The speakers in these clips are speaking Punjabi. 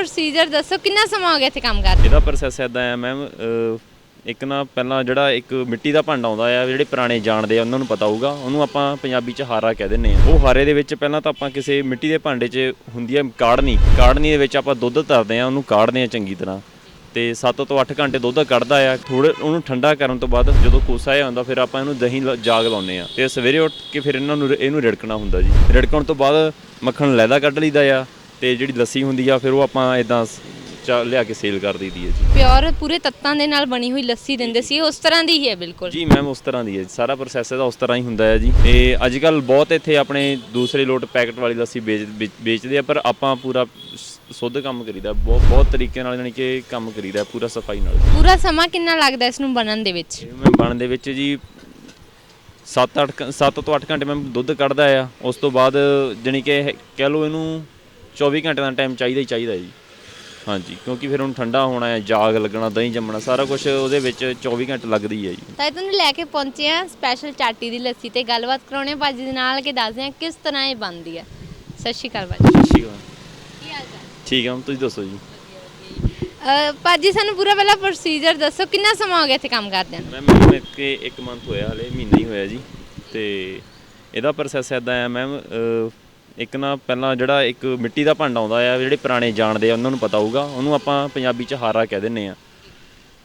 ਪ੍ਰੋਸੀਜਰ ਦੱਸੋ, ਕਿੰਨਾ ਸਮਾਂ ਹੋ ਗਿਆ ਇੱਥੇ ਕੰਮ ਕਰਦੇ ਇਹਦਾ ਪ੍ਰੋਸੈਸ ਇਦਾਂ ਆ ਮੈਮ ਇੱਕ ਨਾ ਪਹਿਲਾਂ ਜਿਹੜਾ ਇੱਕ ਮਿੱਟੀ ਦਾ ਭਾਂਡਾ ਆਉਂਦਾ ਆ, ਜਿਹੜੇ ਪੁਰਾਣੇ ਜਾਣਦੇ ਆ, ਉਹਨਾਂ ਨੂੰ ਪਤਾ ਹੋਊਗਾ। ਉਹਨੂੰ ਆਪਾਂ ਪੰਜਾਬੀ ਚ ਹਾਰਾ ਕਹਿ ਦਿੰਨੇ ਆ। ਉਹ ਹਾਰੇ ਦੇ ਵਿੱਚ ਪਹਿਲਾਂ ਤਾਂ ਆਪਾਂ ਕਿਸੇ ਮਿੱਟੀ ਦੇ ਭਾਂਡੇ 'ਚ ਹੁੰਦੀ ਆ ਕਾੜਨੀ। ਕਾੜਨੀ ਦੇ ਵਿੱਚ ਆਪਾਂ ਦੁੱਧ ਧਰਦੇ ਆ, ਉਹਨੂੰ ਕਾੜਦੇ ਆ ਚੰਗੀ ਤਰ੍ਹਾਂ। ਤੇ 7 ਤੋਂ 8 ਘੰਟੇ ਦੁੱਧ ਕੱਢਦਾ ਆ। ਥੋੜੇ ਉਹਨੂੰ ਠੰਡਾ ਕਰਨ ਤੋਂ ਬਾਅਦ ਜਦੋਂ ਕੋਸਾ ਜਿਹਾ ਹੁੰਦਾ ਫਿਰ ਆਪਾਂ ਇਹਨੂੰ ਦਹੀਂ ਲ- ਜਾਗ ਲਾਉਂਦੇ ਆ। ਤੇ ਸਵੇਰੇ ਉੱਠ ਕੇ ਫਿਰ ਇਹਨਾਂ ਨੂੰ ਇਹਨੂੰ ਰਿੜਕਣਾ ਹੁੰਦਾ ਜੀ। ਰਿੜਕਣ ਤੋਂ ਬਾਅਦ ਮੱਖਣ ਲੈਦਾ ਕੱਢ ਲਈਦਾ ਆ। ਤੇ ਜਿਹੜੀ ਲੱਸੀ ਹੁੰਦੀ ਆ ਫਿਰ ਉਹ ਆਪਾਂ ਇਦਾਂ ਲਿਆ ਕੇ ਸੇਲ ਕਰ ਦਈਦੀ ਹੈ ਜੀ। ਪਿਓਰ ਪੂਰੇ ਤੱਤਾਂ ਦੇ ਨਾਲ ਬਣੀ ਹੋਈ ਲੱਸੀ ਦਿੰਦੇ ਸੀ ਉਸ ਤਰ੍ਹਾਂ ਦੀ ਹੀ ਹੈ ਬਿਲਕੁਲ। ਜੀ ਮੈਮ ਉਸ ਤਰ੍ਹਾਂ ਦੀ ਹੈ ਸਾਰਾ ਪ੍ਰੋਸੈਸ ਇਹਦਾ ਉਸ ਤਰ੍ਹਾਂ ਹੀ ਹੁੰਦਾ ਹੈ ਜੀ। ਤੇ ਅੱਜ ਕੱਲ ਬਹੁਤ ਇੱਥੇ ਆਪਣੇ ਦੂਸਰੇ ਲੋਟ ਪੈਕਟ ਵਾਲੀ ਲੱਸੀ ਵੇਚ ਵੇਚ- ਵੇਚਦੇ ਆ ਪਰ ਆਪਾਂ ਪੂਰਾ ਸ਼ੁੱਧ ਕੰਮ ਕਰੀਦਾ ਬਹੁਤ ਬਹੁਤ ਤਰੀਕੇ ਨਾਲ ਯਾਨੀ ਕਿ ਕੰਮ ਕਰੀਦਾ ਪੂਰਾ ਸਫ਼ਾਈ ਨਾਲ। ਪੂਰਾ ਸਮਾਂ ਕਿੰਨਾ ਲੱਗਦਾ ਇਸ ਨੂੰ ਬਣਨ ਦੇ ਵਿੱਚ? ਮੈਂ ਬਣਨ ਦੇ ਵਿੱਚ ਜੀ 7-8 7 ਤੋਂ 8 ਘੰਟੇ ਮੈਂ ਦੁੱਧ ਕੱਢਦਾ ਆ। ਉਸ ਤੋਂ ਬਾਅਦ ਜਾਣੀ ਕਿ ਕਹਿ ਲਓ ਇਹਨੂੰ 24 ਘੰਟੇ ਦਾ ਟਾਈਮ ਚਾਹੀਦਾ ਹੀ ਚਾਹੀਦਾ ਜੀ। ਹਾਂਜੀ ਕਿਉਂਕਿ ਫਿਰ ਉਹਨੂੰ ਠੰਡਾ ਹੋਣਾ ਹੈ ਜਾਗ ਲੱਗਣਾ ਦਹੀਂ ਜੰਮਣਾ ਸਾਰਾ ਕੁਝ ਉਹਦੇ ਵਿੱਚ 24 ਘੰਟੇ ਲੱਗਦੀ ਹੈ ਜੀ। ਤਾਂ ਇਹ ਤੁਹਾਨੂੰ ਲੈ ਕੇ ਪਹੁੰਚੇ ਆ ਸਪੈਸ਼ਲ ਚਾਟੀ ਦੀ ਲੱਸੀ ਤੇ ਗੱਲਬਾਤ ਕਰਾਉਣੇ ਭਾਜੀ ਦੇ ਨਾਲ ਕਿ ਦੱਸਦੇ ਆ ਕਿਸ ਤਰ੍ਹਾਂ ਇਹ ਬਣਦੀ ਹੈ। ਸਤਿ ਸ਼੍ਰੀ ਅਕਾਲ ਭਾਜੀ। ਸਤਿ ਸ਼੍ਰੀ ਅਕਾਲ। ਕੀ ਹਾਲ ਚਾਲ? ਠੀਕ ਹੈ ਤੁਸੀਂ ਦੱਸੋ ਜੀ। ਅਹ ਭਾਜੀ ਸਾਨੂੰ ਪੂਰਾ ਪਹਿਲਾਂ ਪ੍ਰੋਸੀਜਰ ਦੱਸੋ ਕਿੰਨਾ ਸਮਾਂ ਹੋ ਗਿਆ ਇੱਥੇ ਕੰਮ ਕਰਦਿਆਂ ਨੂੰ? ਮੈਮ ਮੈਨੂੰ ਇੱਕ ਇੱਕ ਮੰਥ ਹੋਇਆ ਹਲੇ ਮਹੀਨਾ ਹੀ ਹੋਇਆ ਜੀ। ਤੇ ਇਹਦਾ ਪ੍ਰੋਸੈਸ ਇਦਾਂ ਆ ਮੈਮ ਇੱਕ ਨਾ ਪਹਿਲਾਂ ਜਿਹੜਾ ਇੱਕ ਮਿੱਟੀ ਦਾ ਭਾਂਡਾ ਆਉਂਦਾ ਆ, ਜਿਹੜੇ ਪੁਰਾਣੇ ਜਾਣਦੇ ਆ, ਉਹਨਾਂ ਨੂੰ ਪਤਾ ਹੋਊਗਾ। ਉਹਨੂੰ ਆਪਾਂ ਪੰਜਾਬੀ ਚ ਹਾਰਾ ਕਹਿ ਦਿੰਨੇ ਆ।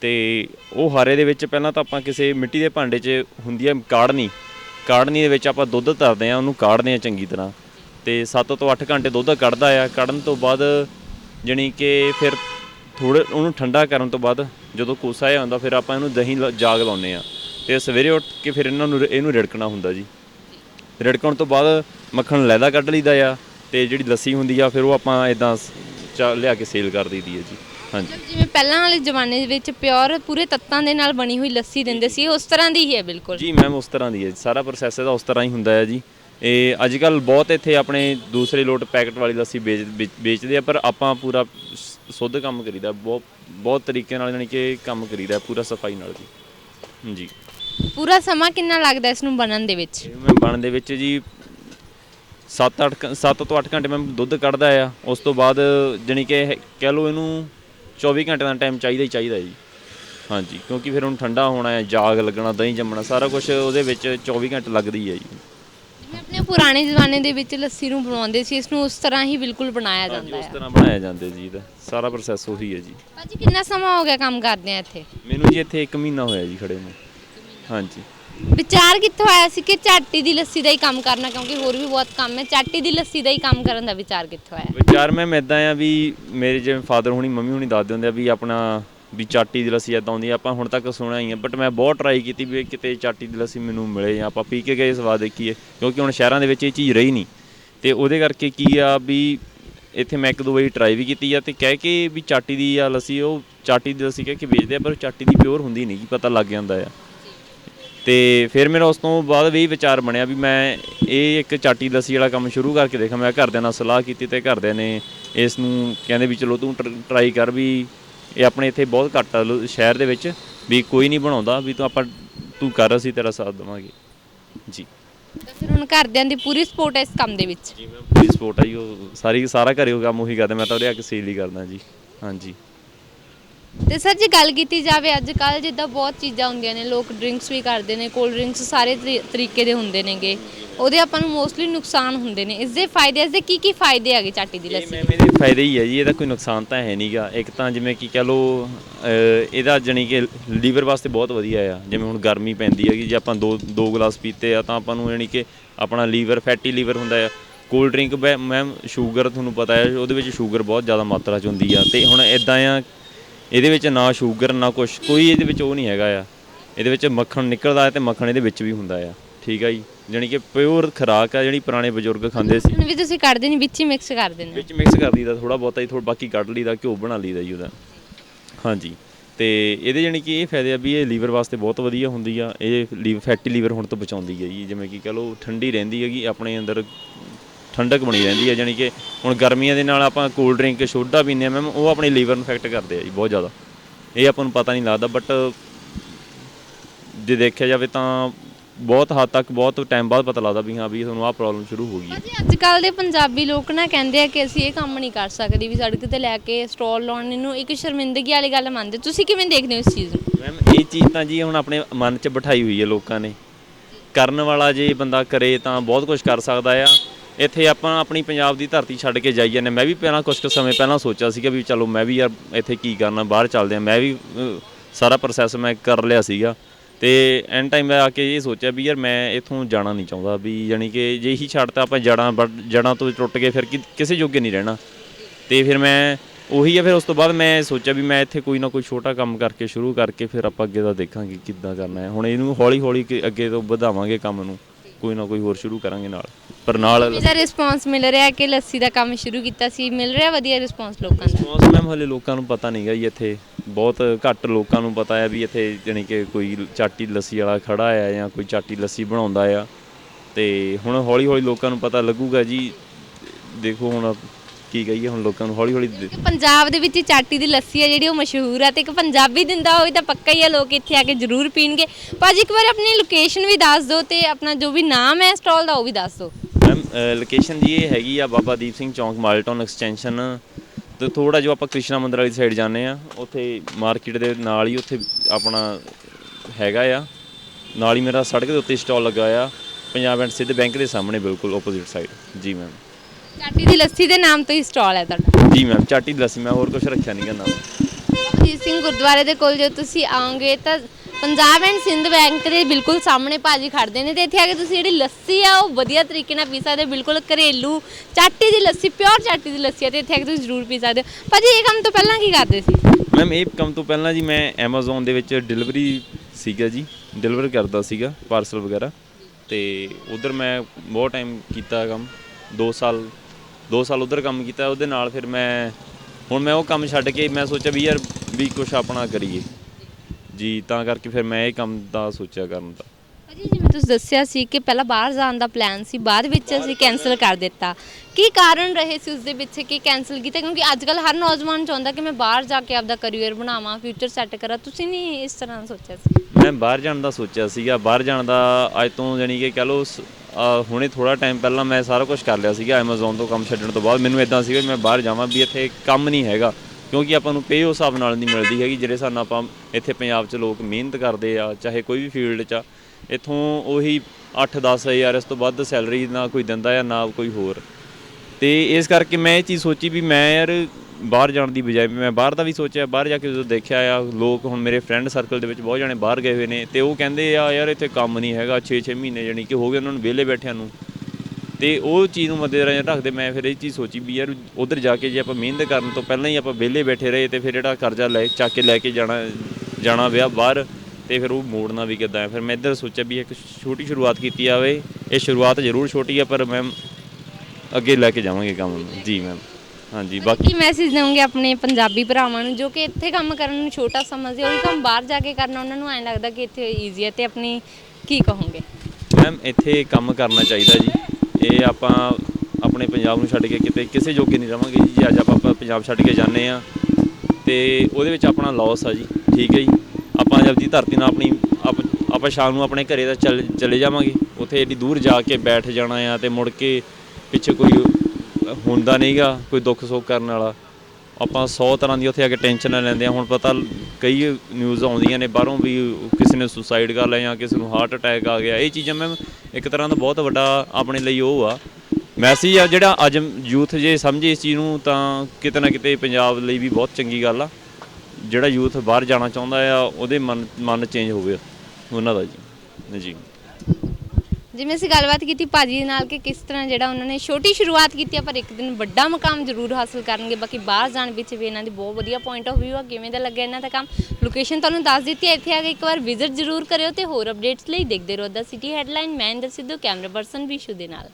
ਤੇ ਉਹ ਹਾਰੇ ਦੇ ਵਿੱਚ ਪਹਿਲਾਂ ਤਾਂ ਆਪਾਂ ਕਿਸੇ ਮਿੱਟੀ ਦੇ ਭਾਂਡੇ 'ਚ ਹੁੰਦੀ ਆ ਕਾੜਨੀ। ਕਾੜਨੀ ਦੇ ਵਿੱਚ ਆਪਾਂ ਦੁੱਧ ਧਰਦੇ ਆ, ਉਹਨੂੰ ਕਾੜਦੇ ਆ ਚੰਗੀ ਤਰ੍ਹਾਂ। ਤੇ 7 ਤੋਂ 8 ਘੰਟੇ ਦੁੱਧ ਕੱਢਦਾ ਆ। ਕੱਢਣ ਤੋਂ ਬਾਅਦ ਜਾਣੀ ਕਿ ਫਿਰ ਥੋੜੇ ਉਹਨੂੰ ਠੰਡਾ ਕਰਨ ਤੋਂ ਬਾਅਦ ਜਦੋਂ ਕੋਸਾ ਜਿਹਾ ਹੁੰਦਾ ਫਿਰ ਆਪਾਂ ਇਹਨੂੰ ਦਹੀਂ ਲ- ਜਾਗ ਲਾਉਂਦੇ ਆ। ਤੇ ਸਵੇਰੇ ਉੱਠ ਕੇ ਫਿਰ ਇਹਨਾਂ ਨੂੰ ਇਹਨੂੰ ਰਿੜਕਣਾ ਹੁੰਦਾ ਜੀ। ਰਿੜਕਣ ਤੋਂ ਬਾਅਦ ਮੱਖਣ ਲੈਦਾ ਕੱਢ ਲਈਦਾ ਆ ਤੇ ਜਿਹੜੀ ਲੱਸੀ ਹੁੰਦੀ ਆ ਫਿਰ ਉਹ ਆਪਾਂ ਇਦਾਂ ਲਿਆ ਕੇ ਸੇਲ ਕਰ ਦਈਦੀ ਹੈ ਜੀ। ਹਾਂਜੀ। ਜਿਵੇਂ ਪਹਿਲਾਂ ਵਾਲੇ ਜ਼ਮਾਨੇ ਦੇ ਵਿੱਚ ਪਿਓਰ ਪੂਰੇ ਤੱਤਾਂ ਦੇ ਨਾਲ ਬਣੀ ਹੋਈ ਲੱਸੀ ਦਿੰਦੇ ਸੀ ਉਸ ਤਰ੍ਹਾਂ ਦੀ ਹੀ ਹੈ ਬਿਲਕੁਲ। ਜੀ ਮੈਮ ਉਸ ਤਰ੍ਹਾਂ ਦੀ ਹੈ ਸਾਰਾ ਪ੍ਰੋਸੈਸ ਇਹਦਾ ਉਸ ਤਰ੍ਹਾਂ ਹੀ ਹੁੰਦਾ ਹੈ ਜੀ। ਇਹ ਅੱਜ ਕੱਲ ਬਹੁਤ ਇੱਥੇ ਆਪਣੇ ਦੂਸਰੇ ਲੋਟ ਪੈਕਟ ਵਾਲੀ ਲੱਸੀ ਵੇਚ ਵੇਚ- ਵੇਚਦੇ ਆ ਪਰ ਆਪਾਂ ਪੂਰਾ ਸ਼ੁੱਧ ਕੰਮ ਕਰੀਦਾ ਬਹੁਤ ਬਹੁਤ ਤਰੀਕੇ ਨਾਲ ਯਾਨੀ ਕਿ ਕੰਮ ਕਰੀਦਾ ਪੂਰਾ ਸਫ਼ਾਈ ਨਾਲ ਜੀ। ਜੀ ਪੂਰਾ ਸਮਾਂ ਕਿੰਨਾ ਲੱਗਦਾ ਇਸ ਨੂੰ ਬਣਨ ਦੇ ਵਿੱਚ? ਇਹ ਮੈਂ ਬਣਨ ਦੇ ਵਿੱਚ ਜੀ 7-8 7 ਤੋਂ 8 ਘੰਟੇ ਮੈਂ ਦੁੱਧ ਕੱਢਦਾ ਆ। ਉਸ ਤੋਂ ਬਾਅਦ ਜਾਣੀ ਕਿ ਇਹ ਕਹਿ ਲਓ ਇਹਨੂੰ 24 ਘੰਟੇ ਦਾ ਟਾਈਮ ਚਾਹੀਦਾ ਹੀ ਚਾਹੀਦਾ ਜੀ। ਹਾਂਜੀ ਕਿਉਂਕਿ ਫਿਰ ਉਹਨੂੰ ਠੰਡਾ ਹੋਣਾ ਹੈ ਜਾਗ ਲੱਗਣਾ ਦਹੀਂ ਜੰਮਣਾ ਸਾਰਾ ਕੁਝ ਉਹਦੇ ਵਿੱਚ 24 ਘੰਟੇ ਲੱਗਦੀ ਹੈ ਜੀ। ਜਿਵੇਂ ਆਪਣੇ ਪੁਰਾਣੇ ਜ਼ਮਾਨੇ ਦੇ ਵਿੱਚ ਲੱਸੀ ਨੂੰ ਬਣਾਉਂਦੇ ਸੀ ਇਸ ਨੂੰ ਉਸ ਤਰ੍ਹਾਂ ਹੀ ਬਿਲਕੁਲ ਬਣਾਇਆ ਹਾਂਜੀ ਜਾਂਦਾ ਉਸ ਹੈ ਤਰ੍ਹਾਂ ਬਣਾਇਆ ਜਾਂਦਾ ਜੀ ਇਹਦਾ ਸਾਰਾ ਪ੍ਰੋਸੈਸ ਉਹੀ ਹੈ ਜੀ। ਭਾਜੀ ਕਿੰਨਾ ਸਮਾਂ ਹੋ ਗਿਆ ਕੰਮ ਕਰਦੇ ਆ ਇੱਥੇ? ਮੈਨੂੰ ਜੀ ਇੱਥੇ 1 ਮਹੀਨਾ ਹੋਇਆ ਜੀ ਖੜੇ ਨੂੰ। ਹਾਂਜੀ। ਵਿਚਾਰ ਕਿੱਥੋਂ ਆਇਆ ਸੀ ਕਿ ਚਾਟੀ ਦੀ ਲੱਸੀ ਦਾ ਹੀ ਕੰਮ ਕਰਨਾ ਕਿਉਂਕਿ ਹੋਰ ਵੀ ਬਹੁਤ ਕੰਮ ਹੈ। ਚਾਟੀ ਦੀ ਲੱਸੀ ਦਾ ਹੀ ਕੰਮ ਕਰਨ ਦਾ ਵਿਚਾਰ ਕਿੱਥੋਂ ਆਇਆ? ਵਿਚਾਰ ਮੈਂ ਇਦਾਂ ਆ ਵੀ ਮੇਰੇ ਜਿਵੇਂ ਫਾਦਰ ਹੁਣੀ ਮੰਮੀ ਹੁਣੀ ਦੱਸਦੇ ਹੁੰਦੇ ਆ ਵੀ ਆਪਣਾ ਵੀ ਚਾਟੀ ਦੀ ਲੱਸੀ ਇਦਾਂ ਆਉਂਦੀ ਆ ਆਪਾਂ ਹੁਣ ਤੱਕ ਸੁਣਿਆ ਹੀ ਆ ਬਟ ਮੈਂ ਬਹੁਤ ਟਰਾਈ ਕੀਤੀ ਵੀ ਕਿਤੇ ਚਾਟੀ ਦੀ ਲੱਸੀ ਮੈਨੂੰ ਮਿਲੇ ਜਾਂ ਆਪਾਂ ਪੀ ਕੇ ਗਏ ਸਵਾਦ ਦੇਖੀਏ ਕਿਉਂਕਿ ਹੁਣ ਸ਼ਹਿਰਾਂ ਦੇ ਵਿੱਚ ਇਹ ਚੀਜ਼ ਰਹੀ ਨਹੀਂ। ਤੇ ਉਹਦੇ ਕਰਕੇ ਕੀ ਆ ਵੀ ਇੱਥੇ ਮੈਂ ਇੱਕ ਦੋ ਵਾਰੀ ਟਰਾਈ ਵੀ ਕੀਤੀ ਆ ਤੇ ਕਹਿ ਕੇ ਵੀ ਚਾਟੀ ਦੀ ਆ ਲੱਸੀ ਉਹ ਚਾਟੀ ਦੀ ਲੱਸੀ ਕਹਿ ਕੇ ਵੇਚਦੇ ਆ ਪਰ ਚਾਟੀ ਦੀ ਪਿਓਰ ਹੁੰਦੀ ਨਹੀਂ ਪਤਾ ਲੱਗ ਜਾਂਦਾ ਆ। ਤੇ ਫਿਰ ਮੇਰਾ ਉਸ ਤੋਂ ਬਾਅਦ ਵੀ ਵਿਚਾਰ ਬਣਿਆ ਵੀ ਮੈਂ ਇਹ ਇੱਕ ਚਾਟੀ ਲੱਸੀ ਵਾਲਾ ਕੰਮ ਸ਼ੁਰੂ ਕਰਕੇ ਦੇਖਾਂ ਮੈਂ ਘਰਦਿਆਂ ਨਾਲ ਸਲਾਹ ਕੀਤੀ ਤੇ ਘਰਦਿਆਂ ਨੇ ਇਸ ਨੂੰ ਕਹਿੰਦੇ ਵੀ ਚਲੋ ਤੂੰ ਟਰਾਈ ਕਰ ਵੀ ਇਹ ਆਪਣੇ ਇੱਥੇ ਬਹੁਤ ਘੱਟ ਸ਼ਹਿਰ ਦੇ ਵਿੱਚ ਵੀ ਕੋਈ ਨਹੀਂ ਬਣਾਉਂਦਾ ਵੀ ਤੂੰ ਆਪਾਂ ਤੂੰ ਕਰ ਅਸੀਂ ਤੇਰਾ ਸਾਥ ਦੇਵਾਂਗੇ। ਜੀ। ਤਾਂ ਫਿਰ ਹੁਣ ਘਰਦਿਆਂ ਦੀ ਪੂਰੀ ਸਪੋਰਟ ਹੈ ਇਸ ਕੰਮ ਦੇ ਵਿੱਚ? ਜੀ ਮੈਂ ਪੂਰੀ ਸਪੋਰਟ ਆ ਜੀ ਉਹ ਸਾਰੀ ਸਾਰਾ ਘਰੇ ਉਹ ਕੰਮ ਉਹੀ ਕਰਦਾ ਮੈਂ ਤਾਂ ਉਰੇ ਆ ਕੇ ਸੇਲ ਹੀ ਕਰਦਾ ਜੀ। ਹਾਂਜੀ। ਤੇ ਸਰ ਜੇ ਗੱਲ ਕੀਤੀ ਜਾਵੇ ਅੱਜ ਕੱਲ ਜਿੱਦਾਂ ਬਹੁਤ ਚੀਜ਼ਾਂ ਹੁੰਦੀਆਂ ਨੇ ਲੋਕ ਡਰਿੰਕਸ ਵੀ ਕਰਦੇ ਨੇ ਕੋਲਡ ਡਰਿੰਕਸ ਸਾਰੇ ਤਰੀ- ਤਰੀਕੇ ਦੇ ਹੁੰਦੇ ਨੇਗੇ। ਉਹਦੇ ਆਪਾਂ ਨੂੰ ਮੋਸਟਲੀ ਨੁਕਸਾਨ ਹੁੰਦੇ ਨੇ। ਇਸ ਦੇ ਫਾਇਦੇ ਇਸ ਦੇ ਕੀ ਕੀ ਫਾਇਦੇ ਹੈਗੇ ਚਾਟੀ ਦੀ ਲੱਸੀ ਮੈਂ ਇਹਦੇ ਫਾਇਦੇ ਹੀ ਹੈ ਜੀ ਇਹਦਾ ਕੋਈ ਨੁਕਸਾਨ ਤਾਂ ਹੈ ਨਹੀਂਗਾ ਇੱਕ ਤਾਂ ਜਿਵੇਂ ਕਿ ਕਹ ਲੋ ਇਹਦਾ ਜਾਣੀ ਕਿ ਲੀਵਰ ਵਾਸਤੇ ਬਹੁਤ ਵਧੀਆ ਆ। ਜਿਵੇਂ ਹੁਣ ਗਰਮੀ ਪੈਂਦੀ ਹੈਗੀ ਜੇ ਆਪਾਂ ਦੋ ਦੋ ਗਲਾਸ ਪੀਤੇ ਆ ਤਾਂ ਆਪਾਂ ਨੂੰ ਜਾਣੀ ਕਿ ਆਪਣਾ ਲੀਵਰ ਫੈਟੀ ਲੀਵਰ ਹੁੰਦਾ ਆ। ਕੋਲਡ ਡਰਿੰਕ ਮੈਮ ਸ਼ੂਗਰ ਤੁਹਾਨੂੰ ਪਤਾ ਹੈ ਉਹਦੇ ਵਿੱਚ ਸ਼ੂਗਰ ਬਹੁਤ ਜ਼ਿਆਦਾ ਮਾਤਰਾ ਚ ਹੁੰਦੀ ਆ। ਤੇ ਹੁਣ ਇਦਾਂ ਆ ਇਹਦੇ ਵਿੱਚ ਨਾ ਸ਼ੂਗਰ ਨਾ ਕੁਛ। ਕੋਈ ਇਹਦੇ ਵਿੱਚ ਉਹ ਨਹੀਂ ਹੈਗਾ ਆ। ਇਹਦੇ ਵਿੱਚ ਮੱਖਣ ਨਿਕਲਦਾ ਹੈ ਤੇ ਮੱਖਣ ਇਹਦੇ ਵਿੱਚ ਵੀ ਹੁੰਦਾ ਆ। ਠੀਕ ਆ ਜੀ? ਜਾਣੀ ਕਿ ਪਿਓਰ ਖੁਰਾਕ ਆ ਜਿਹੜੀ ਪੁਰਾਣੇ ਬਜ਼ੁਰਗ ਖਾਂਦੇ ਸੀ। ਹੁਣ ਵੀ ਤੁਸੀਂ ਕੱਢਦੇ ਨਹੀਂ ਵਿੱਚ ਹੀ ਮਿਕਸ ਕਰ ਦਿੰਦੇ। ਵਿੱਚ ਮਿਕਸ ਕਰ ਦਈਦਾ ਥੋੜਾ ਬਹੁਤਾ ਹੀ ਥੋੜਾ ਬਾਕੀ ਕੱਢ ਲਈਦਾ ਘਿਓ ਬਣਾ ਲਈਦਾ ਜੀ ਉਹਦਾ। ਹਾਂਜੀ। ਤੇ ਇਹਦੇ ਜਾਣੀ ਕਿ ਇਹ ਫਾਇਦੇ ਆ ਵੀ ਇਹ ਲੀਵਰ ਵਾਸਤੇ ਬਹੁਤ ਵਧੀਆ ਹੁੰਦੀ ਆ। ਇਹ ਲੀਵਰ ਫੈਟੀ ਲੀਵਰ ਹੁਣ ਤੋਂ ਬਚਾਉਂਦੀ ਹੈ ਜੀ। ਜਿਵੇਂ ਕਿ ਕਹ ਲਓ ਠੰਡੀ ਰਹਿੰਦੀ ਹੈਗੀ ਆਪਣੇ ਅੰਦਰ ਠੰਡਕ ਬਣੀ ਰਹਿੰਦੀ ਹੈ ਜਾਣੀ ਕਿ ਹੁਣ ਗਰਮੀਆਂ ਦੇ ਨਾਲ ਆਪਾਂ ਕੋਲਡ ਡਰਿੰਕ ਸੋਡਾ ਪੀਂਦੇ ਆ ਮੈਮ ਉਹ ਆਪਣੇ ਲੀਵਰ ਨੂੰ ਇਫੈਕਟ ਕਰਦੇ ਆ ਜੀ ਬਹੁਤ ਜ਼ਿਆਦਾ। ਇਹ ਆਪਾਂ ਨੂੰ ਪਤਾ ਨਹੀਂ ਲੱਗਦਾ ਬਟ ਜੇ ਦੇਖਿਆ ਜਾਵੇ ਤਾਂ ਬਹੁਤ ਹੱਦ ਤੱਕ ਬਹੁਤ ਟਾਈਮ ਬਾਅਦ ਪਤਾ ਲੱਗਦਾ ਵੀ ਹਾਂ ਵੀ ਤੁਹਾਨੂੰ ਆਹ ਪ੍ਰੋਬਲਮ ਸ਼ੁਰੂ ਹੋ ਗਈ ਹੈ। ਭਾਜੀ ਅੱਜ ਕੱਲ ਦੇ ਪੰਜਾਬੀ ਲੋਕ ਨਾ ਕਹਿੰਦੇ ਆ ਕਿ ਅਸੀਂ ਇਹ ਕੰਮ ਨਹੀਂ ਕਰ ਸਕਦੇ ਵੀ ਸੜਕ ਤੇ ਲੈ ਕੇ ਸਟਾਲ ਲਾਉਣ ਨੂੰ ਇੱਕ ਸ਼ਰਮਿੰਦਗੀ ਵਾਲੀ ਗੱਲ ਮੰਨਦੇ ਤੁਸੀਂ ਕਿਵੇਂ ਦੇਖਦੇ ਹੋ ਇਸ ਚੀਜ਼ ਨੂੰ? ਮੈਮ ਇਹ ਚੀਜ਼ ਤਾਂ ਜੀ ਹੁਣ ਆਪਣੇ ਮਨ 'ਚ ਬਿਠਾਈ ਹੋਈ ਹੈ ਲੋਕਾਂ ਨੇ। ਕਰਨ ਵਾਲਾ ਜੇ ਬੰਦਾ ਕਰੇ ਤਾਂ ਬਹੁਤ ਕੁਝ ਕਰ ਸਕਦਾ ਆ। ਇੱਥੇ ਆਪਾਂ ਆਪਣੀ ਪੰਜਾਬ ਦੀ ਧਰਤੀ ਛੱਡ ਕੇ ਜਾਈ ਜਾਂਦੇ ਮੈਂ ਵੀ ਪਹਿਲਾਂ ਕੁਝ ਕੁ ਸਮੇਂ ਪਹਿਲਾਂ ਸੋਚਿਆ ਸੀਗਾ ਵੀ ਚਲੋ ਮੈਂ ਵੀ ਯਾਰ ਇੱਥੇ ਕੀ ਕਰਨਾ, ਬਾਹਰ ਚੱਲਦੇ ਆ ਮੈਂ ਵੀ ਸਾਰਾ ਪ੍ਰੋਸੈਸ ਮੈਂ ਕਰ ਲਿਆ ਸੀਗਾ। ਤੇ ਐਂਡ ਟਾਈਮ ਮੈਂ ਆ ਕੇ ਇਹ ਸੋਚਿਆ ਵੀ ਯਾਰ ਮੈਂ ਇੱਥੋਂ ਜਾਣਾ ਨਹੀਂ ਚਾਹੁੰਦਾ ਵੀ ਯਾਨੀ ਕਿ ਜੇ ਹੀ ਛੱਡਤਾ ਆਪਾਂ ਜੜਾਂ ਵੱਢ- ਜੜਾਂ ਤੋਂ ਟੁੱਟ ਕੇ ਫਿਰ ਕਿ- ਕਿਸੇ ਜੋਗੇ ਨਹੀਂ ਰਹਿਣਾ। ਤੇ ਫਿਰ ਮੈਂ ਉਹੀ ਆ, ਫਿਰ ਉਸ ਤੋਂ ਬਾਅਦ ਮੈਂ ਸੋਚਿਆ ਵੀ ਮੈਂ ਇੱਥੇ ਕੋਈ ਨਾ ਕੋਈ ਛੋਟਾ ਕੰਮ ਕਰਕੇ ਸ਼ੁਰੂ ਕਰਕੇ ਫਿਰ ਆਪਾਂ ਅੱਗੇ ਦਾ ਦੇਖਾਂਗੇ ਕਿੱਦਾਂ ਕਰਨਾ ਹੈ। ਹੁਣ ਇਹਨੂੰ ਹੌਲੀ ਹੌਲੀ ਕਿ- ਅੱਗੇ ਤੋਂ ਵਧਾਵਾਂਗੇ ਕੰਮ ਨੂੰ। ਕੋਈ ਨਾ ਕੋਈ ਹੋਰ ਸ਼ੁਰੂ ਕਰਾਂਗੇ ਨਾਲ। ਪਰ ਨਾਲ ਇਹਦਾ ਰਿਸਪੌਂਸ ਮਿਲ ਰਿਹਾ ਕਿ ਲੱਸੀ ਦਾ ਕੰਮ ਸ਼ੁਰੂ ਕੀਤਾ ਸੀ ਮਿਲ ਰਿਹਾ ਵਧੀਆ ਰਿਸਪੌਂਸ ਲੋਕਾਂ ਦਾ? ਮੌਸਮ ਮੈਮ ਹਲੇ ਲੋਕਾਂ ਨੂੰ ਪਤਾ ਨਹੀਂਗਾ ਜੀ ਇੱਥੇ। ਬਹੁਤ ਘੱਟ ਲੋਕਾਂ ਨੂੰ ਪਤਾ ਹੈ ਵੀ ਇੱਥੇ ਜਾਣੀ ਕਿ ਕੋਈ ਚਾਟੀ ਲੱਸੀ ਵਾਲਾ ਖੜਾ ਆ ਜਾਂ ਕੋਈ ਚਾਟੀ ਲੱਸੀ ਬਣਾਉਂਦਾ ਆ। ਤੇ ਹੁਣ ਹੌਲੀ ਹੌਲੀ ਲੋਕਾਂ ਨੂੰ ਪਤਾ ਲੱਗੂਗਾ ਜੀ। ਦੇਖੋ ਹੁਣ ਕੀ ਕਹੀਏ ਹੁਣ ਲੋਕਾਂ ਨੂੰ ਹੌਲੀ ਹੌਲੀ ਕਿ ਪੰਜਾਬ ਦੇ ਵਿੱਚ ਚਾਟੀ ਦੀ ਲੱਸੀ ਹੈ ਜਿਹੜੀ ਉਹ ਮਸ਼ਹੂਰ ਹੈ ਤੇ ਇੱਕ ਪੰਜਾਬੀ ਦਿੰਦਾ ਹੋਵੇ ਤਾਂ ਪੱਕਾ ਹੀ ਹੈ ਲੋਕ ਇੱਥੇ ਆ ਕੇ ਜ਼ਰੂਰ ਪੀਣਗੇ। ਭਾਜੀ ਇੱਕ ਵਾਰ ਆਪਣੀ ਲੋਕੇਸ਼ਨ ਵੀ ਦੱਸ ਦਿਓ ਤੇ ਆਪਣਾ ਜੋ ਵੀ ਨਾਮ ਹੈ ਸਟਾਲ ਦਾ ਉਹ ਵੀ ਦੱਸ ਦਿਓ। ਲੋਕੇਸ਼ਨ ਜੀ ਇਹ ਹੈਗੀ ਆ ਬਾਬਾ ਦੀਪ ਸਿੰਘ ਚੌਂਕ ਮਾਲਟਨ ਐਕਸਟੈਂਸ਼ਨ ਤੇ ਥੋੜਾ ਜਿਹਾ ਆਪਾਂ ਕ੍ਰਿਸ਼ਨਾ ਮੰਦਿਰ ਵਾਲੀ ਸਾਈਡ ਜਾਂਦੇ ਆ। ਉੱਥੇ ਮਾਰਕੀਟ ਦੇ ਨਾਲ ਹੀ ਉੱਥੇ ਆਪਣਾ ਹੈਗਾ ਆ। ਨਾਲ ਹੀ ਮੇਰਾ ਸੜਕ ਦੇ ਉੱਤੇ ਸਟਾਲ ਲੱਗਾ ਆ। ਪੰਜਾਬ ਐਂਡ ਸਿੱਧ ਬੈਂਕ ਦੇ ਸਾਹਮਣੇ ਬਿਲਕੁਲ ਆਪੋਜ਼ਿਟ ਸਾਈਡ ਜੀ ਮੈਮ ਚਾਟੀ ਦੀ ਲੱਸੀ ਦੇ ਨਾਮ ਤੋਂ ਹੀ ਸਟਾਲ ਹੈ ਤੁਹਾਡਾ। ਜੀ ਮੈਮ ਚਾਟੀ ਦੀ ਲੱਸੀ ਮੈਂ ਹੋਰ ਕੁਝ ਰੱਖਿਆ ਨਹੀਂ ਗਾ ਨਾਮ। ਅਜੀਤ ਸਿੰਘ ਗੁਰਦੁਆਰੇ ਦੇ ਕੋਲ ਜੇ ਤੁਸੀਂ ਆਓਗੇ ਤਾਂ ਪੰਜਾਬ ਐਂਡ ਸਿੰਧ ਬੈਂਕ ਦੇ ਬਿਲਕੁਲ ਸਾਹਮਣੇ ਭਾਜੀ ਖੜਦੇ ਨੇ ਤੇ ਇੱਥੇ ਆ ਕੇ ਤੁਸੀਂ ਜਿਹੜੀ ਲੱਸੀ ਆ ਉਹ ਵਧੀਆ ਤਰੀਕੇ ਨਾਲ ਪੀ ਸਕਦੇ ਬਿਲਕੁਲ ਘਰੇਲੂ ਚਾਟੀ ਦੀ ਲੱਸੀ ਪਿਓਰ ਚਾਟੀ ਦੀ ਲੱਸੀ ਹੈ ਤੇ ਇੱਥੇ ਆ ਕੇ ਤੁਸੀਂ ਜ਼ਰੂਰ ਪੀ ਸਕਦੇ ਹੋ। ਭਾਜੀ, ਇਹ ਕੰਮ ਤੋਂ ਪਹਿਲਾਂ ਕੀ ਕਰਦੇ ਸੀ? ਮੈਮ ਇਹ ਕੰਮ ਤੋਂ ਪਹਿਲਾਂ ਜੀ ਮੈਂ Amazon ਦੇ ਵਿੱਚ ਡਿਲੀਵਰੀ ਸੀਗਾ ਜੀ ਡਿਲੀਵਰ ਕਰਦਾ ਸੀਗਾ ਪਾਰਸਲ ਵਗੈਰਾ ਤੇ ਉਧਰ ਮੈਂ ਬਹੁਤ ਟਾਈਮ ਕੀਤਾ ਕੰਮ 2 ਸਾਲ 2 ਸਾਲ ਉਧਰ ਕੰਮ ਕੀਤਾ, ਉਹਦੇ ਨਾਲ ਫਿਰ ਮੈਂ ਹੁਣ ਮੈਂ ਉਹ ਕੰਮ ਛੱਡ ਕੇ ਮੈਂ ਸੋਚਿਆ ਵੀ ਯਾਰ ਵੀ ਕੁਝ ਆਪਣਾ ਕਰੀਏ। ਜੀ ਤਾਂ ਕਰਕੇ ਫਿਰ ਮੈਂ ਇਹ ਕੰਮ ਦਾ ਸੋਚਿਆ ਕਰਨ ਦਾ। ਭਾਜੀ ਜਿਵੇਂ ਤੁਸੀਂ ਦੱਸਿਆ ਸੀ ਕਿ ਪਹਿਲਾਂ ਬਾਹਰ ਜਾਣ ਦਾ ਪਲਾਨ ਸੀ ਬਾਅਦ ਵਿੱਚ ਅਸੀਂ ਕੈਨਸਲ ਕਰ ਦਿੱਤਾ। ਕੀ ਕਾਰਨ ਰਹੇ ਸੀ ਉਸ ਦੇ ਪਿੱਛੇ ਕਿ ਕੈਨਸਲ ਕੀਤਾ? ਕਿਉਂਕਿ ਅੱਜ ਕੱਲ ਹਰ ਨੌਜਵਾਨ ਚਾਹੁੰਦਾ ਕਿ ਮੈਂ ਬਾਹਰ ਜਾ ਕੇ ਆਪਦਾ ਕੈਰੀਅਰ ਬਣਾਵਾਂ ਫਿਊਚਰ ਸੈੱਟ ਕਰਾਂ। ਤੁਸੀਂ ਨਹੀਂ ਇਸ ਤਰ੍ਹਾਂ ਸੋਚਿਆ ਸੀ? ਮੈਂ ਬਾਹਰ ਜਾਣ ਦਾ ਸੋਚਿਆ ਸੀਗਾ। ਬਾਹਰ ਜਾਣ ਦਾ ਅੱਜ ਤੋਂ ਜਾਨੀ ਕਿ ਕਹ ਲਓ ਹੁਣੇ ਥੋੜਾ ਟਾਈਮ ਪਹਿਲਾਂ ਮੈਂ ਸਾਰਾ ਕੁਝ ਕਰ ਲਿਆ ਸੀਗਾ Amazon ਤੋਂ ਕੰਮ ਛੱਡਣ ਤੋਂ ਬਾਅਦ। ਮੈਨੂੰ ਇਦਾਂ ਸੀਗਾ ਵੀ ਮੈਂ ਬਾਹਰ ਜਾਵਾਂ ਵੀ ਇੱਥੇ ਕੰਮ ਨਹੀਂ ਹੈਗਾ, ਕਿਉਂਕਿ ਆਪਾਂ ਨੂੰ ਪੇ ਉਸ ਹਿਸਾਬ ਨਾਲ ਨਹੀਂ ਮਿਲਦੀ ਹੈਗੀ, ਜਿਹੜੇ ਸਾਨੂੰ ਆਪਾਂ ਇੱਥੇ ਪੰਜਾਬ 'ਚ ਲੋਕ ਮਿਹਨਤ ਕਰਦੇ ਆ, ਚਾਹੇ ਕੋਈ ਵੀ ਫੀਲਡ 'ਚ ਆ। ਇੱਥੋਂ ਉਹੀ 8-10 ਹਜ਼ਾਰ ਇਸ ਤੋਂ ਵੱਧ ਸੈਲਰੀ ਨਾ ਕੋਈ ਦਿੰਦਾ ਆ ਨਾ ਕੋਈ ਹੋਰ। ਤੇ ਇਸ ਕਰਕੇ ਮੈਂ ਇਹ ਚੀਜ਼ ਸੋਚੀ ਵੀ ਮੈਂ ਯਾਰ ਬਾਹਰ ਜਾਣ ਦੀ ਬਜਾਏ ਮੈਂ ਬਾਹਰ ਦਾ ਵੀ ਸੋਚਿਆ, ਬਾਹਰ ਜਾ ਕੇ ਜਦੋਂ ਦੇਖਿਆ ਆ, ਲੋਕ ਹੁਣ ਮੇਰੇ ਫਰੈਂਡ ਸਰਕਲ ਦੇ ਵਿੱਚ ਬਹੁਤ ਜਾਣੇ ਬਾਹਰ ਗਏ ਹੋਏ ਨੇ ਤੇ ਉਹ ਕਹਿੰਦੇ ਆ, ਯਾਰ ਇੱਥੇ ਕੰਮ ਨਹੀਂ ਹੈਗਾ 6-6 ਮਹੀਨੇ ਜਾਣੀ ਕਿ ਹੋ ਗਏ ਉਹਨਾਂ ਨੂੰ ਵਿਹਲੇ ਬੈਠਿਆਂ ਨੂੰ। ਤੇ ਉਹ ਚੀਜ਼ ਨੂੰ ਮੱਦੇਨਜ਼ਰ ਰੱਖਦੇ, ਮੈਂ ਫਿਰ ਇਹ ਚੀਜ਼ ਸੋਚੀ ਵੀ ਯਾਰ ਉਧਰ ਜਾ ਕੇ ਜੇ ਆਪਾਂ ਮਿਹਨਤ ਕਰਨ ਤੋਂ ਪਹਿਲਾਂ ਹੀ ਆਪਾਂ ਵਿਹਲੇ ਬੈਠੇ ਰਹੇ ਤੇ ਫਿਰ ਜਿਹੜਾ ਕਰਜ਼ਾ ਲੈ, ਚੱਕ ਕੇ ਲੈ ਕੇ ਜਾਣਾ ਜਾਣਾ ਵਿਆ ਬਾਹਰ ਤੇ ਫਿਰ ਉਹ ਮੋੜਨਾ ਵੀ ਕਿੱਦਾਂ ਹੈ ਫਿਰ ਮੈਂ ਇੱਧਰ ਸੋਚਿਆ ਵੀ ਇੱਕ ਛੋਟੀ ਸ਼ੁਰੂਆਤ ਕੀਤੀ ਜਾਵੇ, ਇਹ ਸ਼ੁਰੂਆਤ ਜ਼ਰੂਰ ਛੋਟੀ ਆ, ਪਰ ਮੈਂ ਅੱਗੇ ਲੈ ਕੇ ਜਾਵਾਂਗੇ ਕੰਮ ਨੂੰ। ਜੀ ਮੈਮ ਹਾਂਜੀ ਬਾਕੀ ਕੀ ਮੈਸੇਜ ਦੇਵੋਗੇ ਆਪਣੇ ਪੰਜਾਬੀ ਭਰਾਵਾਂ ਨੂੰ ਜੋ ਕਿ ਇੱਥੇ ਕੰਮ ਕਰਨ ਨੂੰ ਛੋਟਾ ਸਮਝਦੇ ਉਹੀ ਕੰਮ ਬਾਹਰ ਜਾ ਕੇ ਕਰਨਾ ਉਹਨਾਂ ਨੂੰ ਐਂ ਲੱਗਦਾ ਕਿ ਇੱਥੇ ਈਜ਼ੀ ਹੈ ਤੇ ਆਪਣੀ ਕੀ ਕਹੋਗੇ? ਮੈਮ ਇੱਥੇ ਕੰਮ ਕਰਨਾ ਚਾਹੀਦਾ ਜੀ। ਇਹ ਆਪਾਂ ਆਪਣੇ ਪੰਜਾਬ ਨੂੰ ਛੱਡ ਕੇ ਕਿਤੇ ਕਿਸੇ ਜੋਗੇ ਨਹੀਂ ਰਵਾਂਗੇ ਜੀ। ਜੇ ਅੱਜ ਆਪਾਂ ਪ- ਪੰਜਾਬ ਛੱਡ ਕੇ ਜਾਂਦੇ ਆ ਤੇ ਉਹਦੇ ਵਿੱਚ ਆਪਣਾ ਲਾਸ ਆ ਜੀ। ਠੀਕ ਹੈ ਜੀ। ਆਪਾਂ ਜਦ ਦੀ ਧਰਤੀ ਨਾਲ ਆਪਣੀ ਆਪ- ਆਪਾਂ ਸ਼ਾਮ ਨੂੰ ਆਪਣੇ ਘਰੇ ਦਾ ਚੱਲ ਚਲੇ ਜਾਵਾਂਗੇ। ਉੱਥੇ ਏਡੀ ਦੂਰ ਜਾ ਕੇ ਬੈਠ ਜਾਣਾ ਆ ਤੇ ਮੁੜ ਕੇ ਪਿੱਛੇ ਕੋਈ ਹੁੰਦਾ ਨਹੀਂਗਾ ਕੋਈ ਦੁੱਖ ਸੁੱਖ ਕਰਨ ਵਾਲਾ। ਆਪਾਂ 100 ਤਰ੍ਹਾਂ ਦੀ ਉੱਥੇ ਆ ਕੇ ਟੈਨਸ਼ਨ ਲੈਂਦੇ ਆ। ਹੁਣ ਪਤਾ ਕਈ ਨਿਊਜ਼ ਆਉਂਦੀਆਂ ਨੇ ਬਾਹਰੋਂ ਵੀ ਕਿਸੇ ਨੇ ਸੁਸਾਈਡ ਕਰ ਲਿਆ ਜਾਂ ਕਿਸੇ ਨੂੰ ਹਾਰਟ ਅਟੈਕ ਆ ਗਿਆ। ਇਹ ਚੀਜ਼ਾਂ ਮੈਮ ਇੱਕ ਤਰ੍ਹਾਂ ਦਾ ਬਹੁਤ ਵੱਡਾ ਆਪਣੇ ਲਈ ਉਹ ਆ। ਮੈਸੇਜ ਆ ਜਿਹੜਾ ਅੱਜ ਯੂਥ ਜੇ ਸਮਝੇ ਇਸ ਚੀਜ਼ ਨੂੰ ਤਾਂ ਕਿਤੇ ਨਾ ਕਿਤੇ ਪੰਜਾਬ ਲਈ ਵੀ ਬਹੁਤ ਚੰਗੀ ਗੱਲ ਆ। ਜਿਹੜਾ ਯੂਥ ਬਾਹਰ ਜਾਣਾ ਚਾਹੁੰਦਾ ਆ, ਉਹਦੇ ਮਨ ਮਨ ਚੇਂਜ ਹੋਵੇ ਉਹਨਾਂ ਦਾ ਜੀ। ਜੀ। ਜਿਵੇਂ ਅਸੀਂ ਗੱਲਬਾਤ ਕੀਤੀ ਭਾਜੀ ਦੇ ਨਾਲ ਕਿ ਕਿਸ ਤਰ੍ਹਾਂ ਜਿਹੜਾ ਉਹਨਾਂ ਨੇ ਛੋਟੀ ਸ਼ੁਰੂਆਤ ਕੀਤੀ ਆ, ਪਰ ਇੱਕ ਦਿਨ ਵੱਡਾ ਮੁਕਾਮ ਜ਼ਰੂਰ ਹਾਸਲ ਕਰਨਗੇ। ਬਾਕੀ ਬਾਹਰ ਜਾਣ ਵਿੱਚ ਵੀ ਇਹਨਾਂ ਦੀ ਬਹੁਤ ਵਧੀਆ ਪੁਆਇੰਟ ਆਫ View ਆ, ਕਿਵੇਂ ਦਾ ਲੱਗਿਆ ਇਹਨਾਂ ਦਾ ਕੰਮ। ਲੋਕੇਸ਼ਨ ਤੁਹਾਨੂੰ ਦੱਸ ਦਿੱਤੀ ਹੈ ਇੱਥੇ ਆ ਕੇ ਇੱਕ ਵਾਰ ਵਿਜ਼ਿਟ ਜ਼ਰੂਰ ਕਰਿਓ ਤੇ ਹੋਰ ਅਪਡੇਟਸ ਲਈ ਦੇਖਦੇ ਰਹੋ ਦਾ ਸਿਟੀ ਹੈਡਲਾਈਨ ਮੈਂ ਇੰਦਰ ਸਿੱਧੂ ਕੈਮਰਾ ਪਰਸਨ ਵਿਸ਼ੂ ਦੇ ਨਾਲ।